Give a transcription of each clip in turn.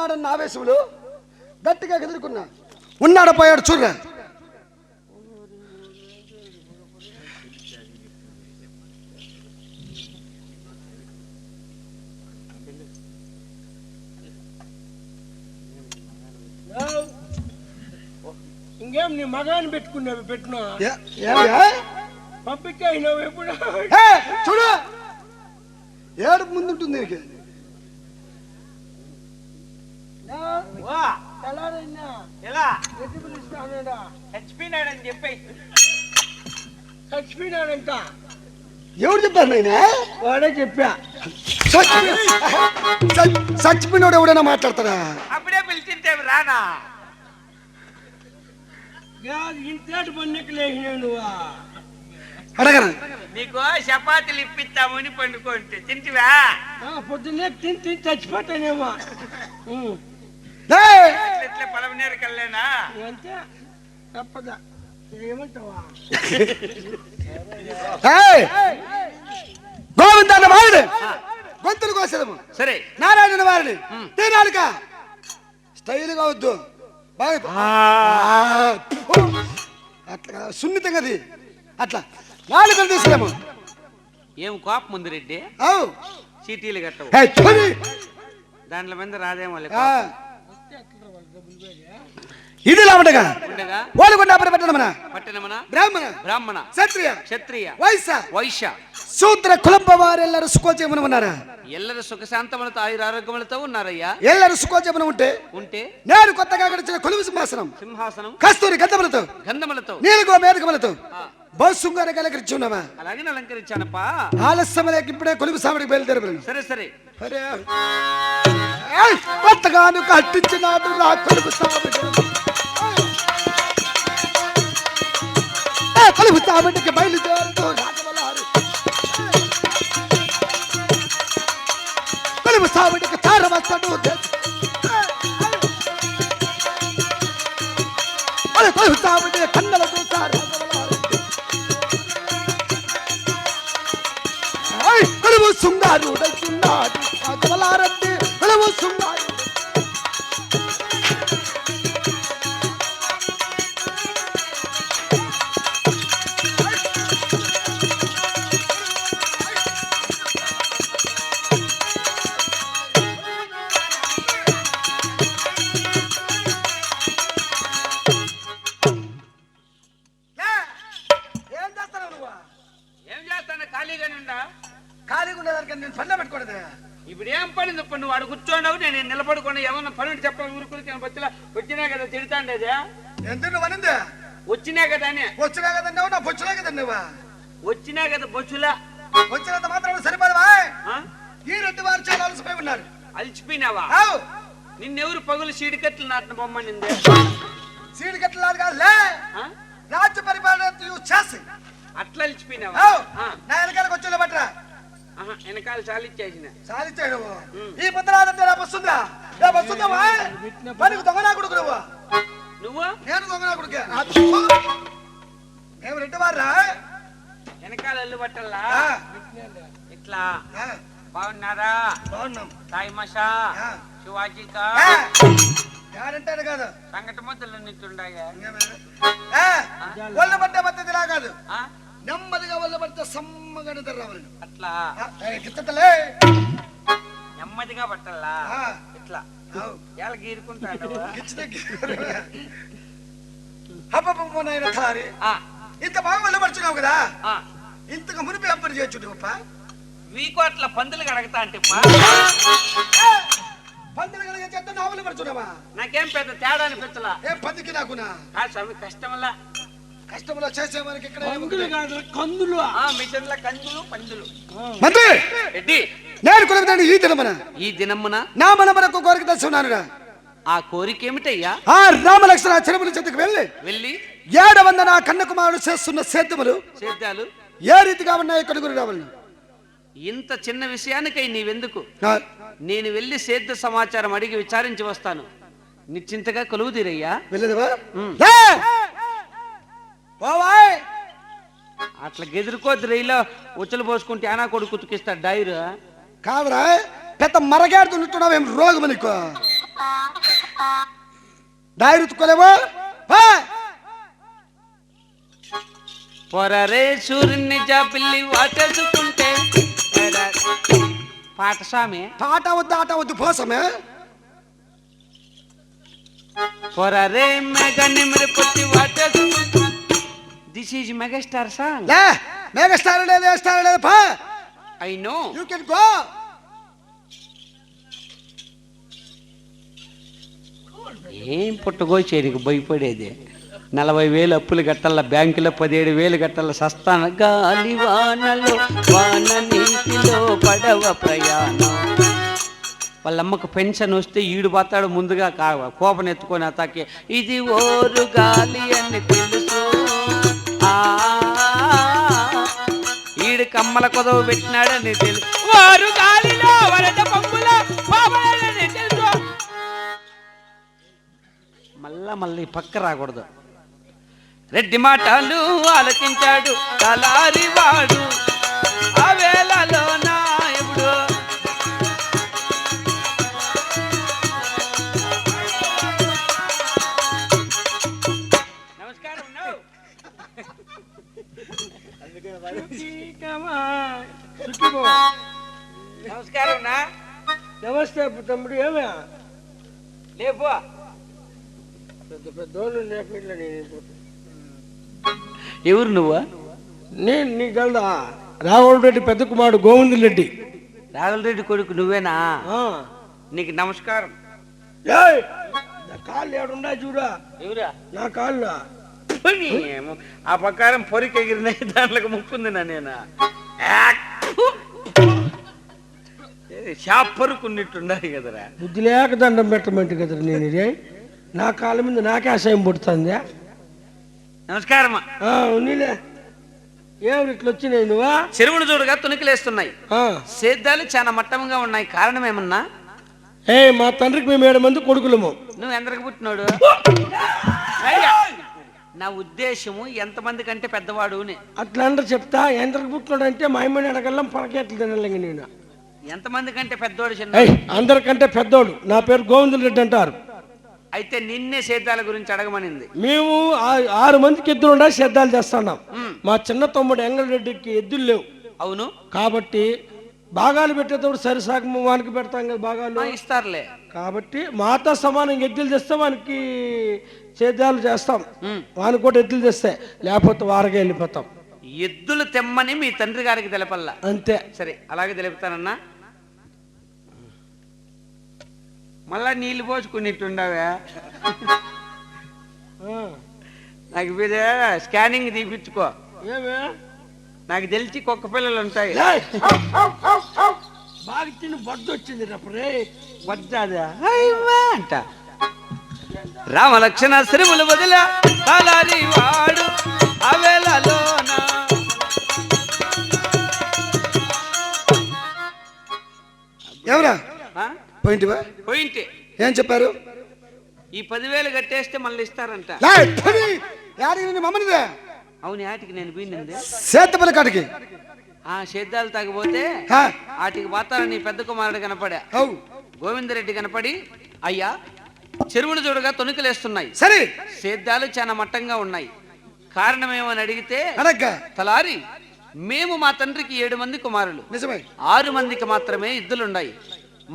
అన్నాడన్న ఆవేశంలో గట్టిగా ఎదుర్కొన్నా ఉన్నాడు పోయాడు చూడరా ఇంకేం నీ మగాన్ని పెట్టుకున్నావు పెట్టినా? ఏమయ్యా? పంపించాయినావు ఎప్పుడు? చూడు! ఏడు ముందుంటుంది దీనికి చచ్చిపోయినాడని చెప్పి చచ్చిపోయినాడంట ఎవరు చెప్పారు నాయన? వాడే చెప్పా. చచ్చిపోయినోడు ఎవడైనా మాట్లాడతారా అప్పుడే పిలిచింటే రానా? ఇంతేటి లేచినావు నువ్వా. అడగరా. నీకు చపాతీలు ఇప్పిస్తామని పండుకుంటే తింటివా? పొద్దున్నే తిని తిని చచ్చిపోతానేమో! ఇట్లా పొలం నీరు కల్లేనా? అంతే. తప్పదా. ఏమంటావా? ఏయ్! గోవింద అన్న వారిని గొంతులు కోసేదము. సరే. నారాయణ వారిని తీరాలిక స్టైల్గా వద్దు. బాగా. అట్లా సున్నితంగా అది అట్లా. నాలుగు తీసుకురాము ఏం కోపం ఉంది రెడ్డి? చీటీలు కట్టవు! దాంట్లో మీద రాదేమో లే ఆ, కోపం. ఇది లాభటగా ఉండగా పట్టణమన. బ్రాహ్మణ. బ్రాహ్మణ. క్షత్రియ. క్షత్రియ. వైశ్య. వైశ్య. శూద్ర కులంబ వారెల్లరూ సుఖోజీవనం ఉన్నారా? ఎల్లరు సుఖశాంతములతో ఆయుర ఆరోగ్యములతో ఉన్నారయ్యా. ఎల్లరూ సుఖోజీవనం ఉంటే? ఉంటే? నేను కొత్తగా గడిచిన కొలువు సింహాసనం. సింహాసనం. కస్తూరి గంధములతో. గంధములతో. నీలుగో మేధకములతో. కలకరించి ఉన్నావా అలాగే అలంకరించానప్పా? ఆలస్యం లేక ఇప్పుడే కొలువు సామడికి బయలుదేరబడిన సరే సరే. అరే! కొత్తగాను కట్టించినాడు రా కొలువు సామడి ఏ కొలువు సామడికి బయలుదేరుతూ రాజమలారు కొలువు సామడికి చారవస్తడు కొలువు సామడి కన్నలకు చారవలారు ఏయ్! కొలువు సుంగారు ఉన్నాడు ఏం చేస్తాను? ఖాళీగానే ఉండా ఖాళీగా ఉండేదానికి నేను పనిలో పెట్టుకోలేదు. ఇప్పుడు ఏం పని? ఇప్పుడు నువ్వు అడు కూర్చోండవు నేను నిలబడుకున్నా ఏమన్నా పని ఉంటే చెప్పాలి ఊరుకురికి బతిలా వచ్చినా కదా తిడతాండేదే? ఎందుకు నువ్వు అనింది వచ్చినా కదా అని. వచ్చినా కదండి నా బొచ్చులా కదండి నువ్వు వచ్చినా కదా బొచ్చులా? వచ్చినంత మాత్రం సరిపోదవా ఆ? ఈ రెడ్డి వారు చాలా అలసిపోయి ఉన్నారు. అలిచిపోయినావా? ఆవు నిన్నెవరు పగులు సీడికట్లు నాటిన బొమ్మ నిందే? సీడు కట్టలాడు కాదు లే ఆ? రాజ్య పరిపాలన చేసి. అట్లా అలిచిపోయినావా. నా వెనకాలకు వచ్చి బట్రా వెనకాల చాలిచ్చేసిన. సాధించాడు నువ్వు ఈ పుత్రాదంటే రేపు వస్తుందా రేపు వస్తుందావా పనికి దొంగనా కొడుకు నువ్వు? నువ్వు? నేను దొంగనా కొడుకే. మేము రెడ్డి వారా వెనకాల అల్లు పట్టల్లా? ఇట్లా. బాగున్నారా? బాగున్నాం. సాయి మషా. శివాజీకా యాడంటాడు కాదు. సంగటి ముద్దలు నింటుండగా ఒళ్ళు పట్టే పద్ధతి లా కాదు. ఆ? నెమ్మదిగా పడితే సమ్మగా నిద్ర రావాలి అట్లా? గిత్తలే నెమ్మదిగా పట్టల్లా? ఆ. ఇట్లా. ఎలా గీరుకుంటాడు హబ్బబ్బ నాయన తారి ఇంత బాగా వెళ్ళబడుచున్నావు కదా. ఇంతకు మునిపి అప్పని చేయొచ్చు గొప్ప మీకు అట్లా పందులు కడగతా అంటే. పందులు కలిగే చెత్త నావలు పడుచున్నావా? నాకేం పెద్ద తేడా అనిపించలా ఏ పందికి నాకునా? స్వామి కష్టంలా. కష్టంలో చేసే వారికి ఇక్కడ కందులు కాదు కందులు. ఆ మిషన్ల కందులు పందులు. మంత్రి రెడ్డి. నేను కొనుకుతాను ఈ దినమన. ఈ దినమున? నా మన మనకు కోరిక తెలుసున్నానురా ఆ కోరిక ఏమిటయ్యా? ఆ రామలక్ష్మణ చెరువుల చెట్టుకు వెళ్ళి వెళ్ళి ఏడవంద నా కన్నకుమారుడు చేస్తున్న సేద్యములు సేద్యాలు? ఏ రీతిగా ఉన్నాయి కనుగొని రావాలి ఇంత చిన్న విషయానికై నీవెందుకు? నేను వెళ్ళి సేద్య సమాచారం అడిగి విచారించి వస్తాను. నిశ్చింతగా కొలువు తీరయ్యా. వెళ్ళేదివా? పోవాయ్ అట్లా గెదురుకోద్దు రైలో ఉచ్చలు పోసుకుంటే ఆనా కొడుకు ఉతికిస్తాడు డైరు? కాదురా పెద్ద మరగాడుతున్నట్టున్నావు ఏం రోగం నీకు? డైరీ ఉతుక్కోలేవా? పా. పొరరే సూర్యుని జాపిల్లి వాటేసుకుంటే ఎడ- పాట స్వామి పాట వద్దు ఆట వద్దు పోసమే పొరరే మెగ నిమిరి పొత్తి వాటేసుకుంటే దిస్ ఈజ్ మెగాస్టార్ సాంగ్ లే మేఘ స్టార్ లేదు ఏ స్టార్ లేదు పా. I know. You can go ఏం పుట్టగోచేరికి భయపడేది నలభై వేలు అప్పులు కట్టాల బ్యాంకులో పదిహేడు వేలు కట్టాల సస్తాన గాలి వానలో వాన నీటిలో పడవ ప్రయాణం. వాళ్ళ అమ్మకు పెన్షన్ వస్తే ఈడు పోతాడు ముందుగా కోపం ఎత్తుకొని అతాకి ఇది ఓరు గాలి అని ఈడు కమ్మల కొదవ పెట్టినాడని తెలుసు వారు గాలిలో వరద పంపులో పాపడాలని తెలుసు. మళ్ళా మళ్ళీ పక్క రాకూడదు. రెడ్డి మాటలు ఆలకించాడు తలారి వాడు. నమస్కారం నా నమస్తే తమ్ముడు ఏమే? లేపు. పెద్ద పెద్దోళ్ళు లేపిట్లా నేను ఎవరు నువ్వు? నేను నీ గల్దా రాఘవన్ రెడ్డి పెద్ద కుమారుడు గోవింద్ రెడ్డి. రాఘుల్ రెడ్డి కొడుకు నువ్వేనా? ఆ. నీకు నమస్కారం. ఏయ్! నా కాళ్ళు ఏడుండా చూడా. ఎవరా? నా కాళ్ళు. ఆ ప్రకారం పొరికి ఎగిరినాయి దాంట్లోకి ముక్కుంది నా నేను షాప్ పొరుకున్నట్టున్నాయి కదరా. బుద్ధి లేక దండం పెట్టమంటే కదా నేను ఇది. నా కాళ్ళ మీద నాకే అసహ్యం పుడుతుంది? నమస్కారమా ఉన్నీలే. ఏమి ఇట్లా వచ్చినాయి నువ్వా? చెరువును చూడగా తునికిలేస్తున్నాయి ఆ. సేద్యాలు చాలా మట్టంగా ఉన్నాయి. కారణం ఏమన్నా? ఏ మా తండ్రికి మేము ఏడు మంది కొడుకులము. నువ్వు ఎందరికి పుట్టినాడు? నా ఉద్దేశము ఎంతమంది కంటే పెద్దవాడు అని. అట్లా అందరు చెప్తా ఎంతకు పుట్టినాడు అంటే మా అమ్మని అడగల్లం పరకెట్లు తినలేంగ నేను. ఎంతమంది కంటే చిన్న? ఏయ్ అందరికంటే పెద్దోడు. నా పేరు గోవిందుల రెడ్డి అంటారు. అయితే నిన్నే సేద్యాల గురించి అడగమనింది. మేము ఆ- ఆరు మందికి ఎద్దులు ఉండా సేద్యాలు చేస్తున్నాం. మా చిన్న తమ్ముడు ఎంగళరెడ్డికి ఎద్దులు లేవు. అవును. కాబట్టి భాగాలు పెట్టేటప్పుడు సరిసాగము వానికి పెడతాం కదా భాగాలు ఇస్తారులే. కాబట్టి మాతో సమానంగా ఎద్దులు తెస్తే వానికి సేద్యాలు చేస్తాం. వానికి కూడా ఎద్దులు తెస్తే లేకపోతే వారగా వెళ్ళిపోతాం. ఎద్దులు తెమ్మని మీ తండ్రి గారికి తెలపల్లా? అంతే. సరే అలాగే తెలుపుతానన్నా. మళ్ళా నీళ్ళు పోసుకున్నట్టుండవే ఆ. నాకు మీద స్కానింగ్ తీపించుకో నాకు తెలిసి కుక్క పిల్లలు ఉంటాయి! బాగా తిని బొడ్డు వచ్చింది రే వద్దాదా అంట. రామ లక్షణ శ్రీములు వదిల తలారి వాడు అవేలలోన ఎవరా? ఆ? పోయింటివా? పోయింటే. ఏం చెప్పారు? ఈ పదివేలు కట్టేస్తే మళ్ళీ ఇస్తారంట. అవును ఆటికి నేను పోయింది సేత్తపల్లి కాడికి? ఆ సేద్యాలు తగ్గిపోతే హా, ఆటికి నీ పెద్ద కుమారుడు కనపడా. అవు. గోవిందరెడ్డి కనపడి అయ్యా చెరువును చూడగా తొణుకులేస్తున్నాయి. సరే. సేద్యాలు చాలా మట్టంగా ఉన్నాయి. కారణం ఏమని అడిగితే తలారి మేము మా తండ్రికి ఏడు మంది కుమారులు. నిజమే. ఆరు మందికి మాత్రమే ఇద్దులున్నాయి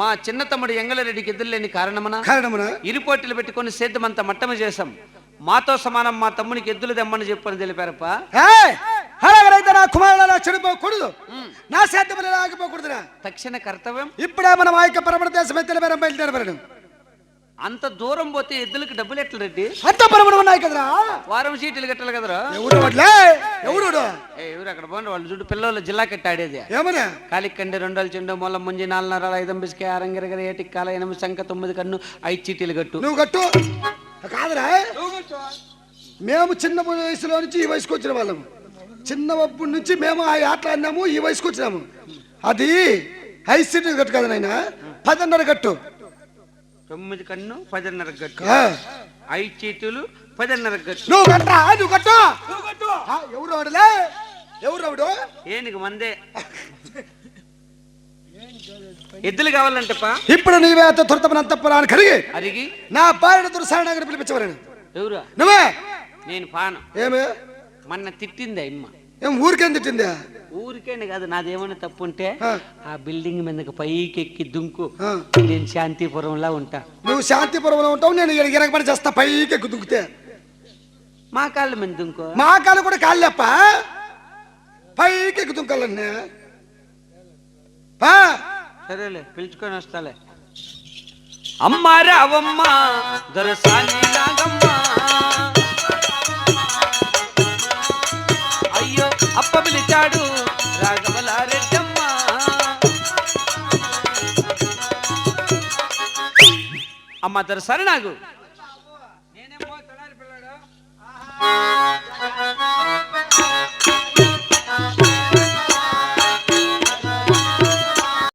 మా చిన్న తమ్ముడు ఎంగళరెడ్డికి ఇద్దులు లేని కారణమున? కారణమున? ఇరుపోటీలు పెట్టుకొని సేద్యమంతా మట్టమ చేశాం. మాతో సమానం మా తమ్మునికి ఎద్దులు తెమ్మని చెప్పని తెలిపారప్ప! అలాగైతే నా కుమారుడు అలా చెడిపోకూడదు నా సేత్తపల్లి ఆగిపోకూడదురా తక్షణ కర్తవ్యం. ఇప్పుడే మనం ఆ యొక్క పరమణ దేశమే తెలిపారం అంత దూరం పోతే ఎద్దులకి డబ్బులు ఎట్లా రెడ్డి అంత పరమణ ఉన్నాయి కదరా? వారం సీట్లు కట్టాలి కదరా? ఎవరు వాడులే? ఎవరు వాడు? ఏ ఎవరు అక్కడ పోండి వాళ్ళు చూడు పిల్లలు జిల్లా కట్టి ఆడేది ఏమన్నా కాలికండి రెండోలు చెండు మొల్ల ముంజి నాలుగు నరాలు ఐదు బిస్కే ఆరంగిరగర ఏటికి కాల ఎనిమిది సంఖ్య తొమ్మిది కన్ను ఐదు చీటీలు కట్టు. నువ్వు కట్టు. కాదురా మేము చిన్న వయసులో నుంచి ఈ వయసుకు వచ్చిన వాళ్ళము చిన్నప్పటి నుంచి మేము ఆ ఆటలు ఆడినాము ఈ వయసుకు వచ్చినాము. అది హై సీట్ కట్టు కదా నాయన. పదిన్నర కట్టు. తొమ్మిది కన్ను పదిన్నర గట్టు. ఐదు చీటీలు పదిన్నర గట్టు. నువ్వు కట్టు. ఎవరు వాడులే ఎవరు వాడు ఏనుగు మందే. ఎద్దులు కావాలంటే పా ఇప్పుడు నీవే అత తురతమనంతపురాన్ని కడిగి అరిగి. నా భార్యను దురసానగర్ పిలిపించవలను. ఎవరా? నువ్వే? నేను పాను. ఏమే? మొన్న తిట్టింది అమ్మ ఏం ఊరికేం తిట్టిందా? ఊరికేనే కాదు నాదేమైనా తప్పు ఉంటే ఆ. బిల్డింగ్ మీదకి పైకి ఎక్కి దుంకు. నేను శాంతిపురంలా ఉంటా. నువ్వు శాంతిపురంలో ఉంటావు నేను ఇరగబడి చేస్తా పైకి ఎక్కు దుంకుతే. మా కాళ్ళ మీద దుంకో. మా కాలు కూడా కాళ్ళప్ప? పైకి ఎక్కు దుంకాలన్నా. పా. సరేలే పిలుచుకొని వస్తాలే. అమ్మ రావమ్మ దొరసాని నాగమ్మ అమ్మ దొరసాని నాకు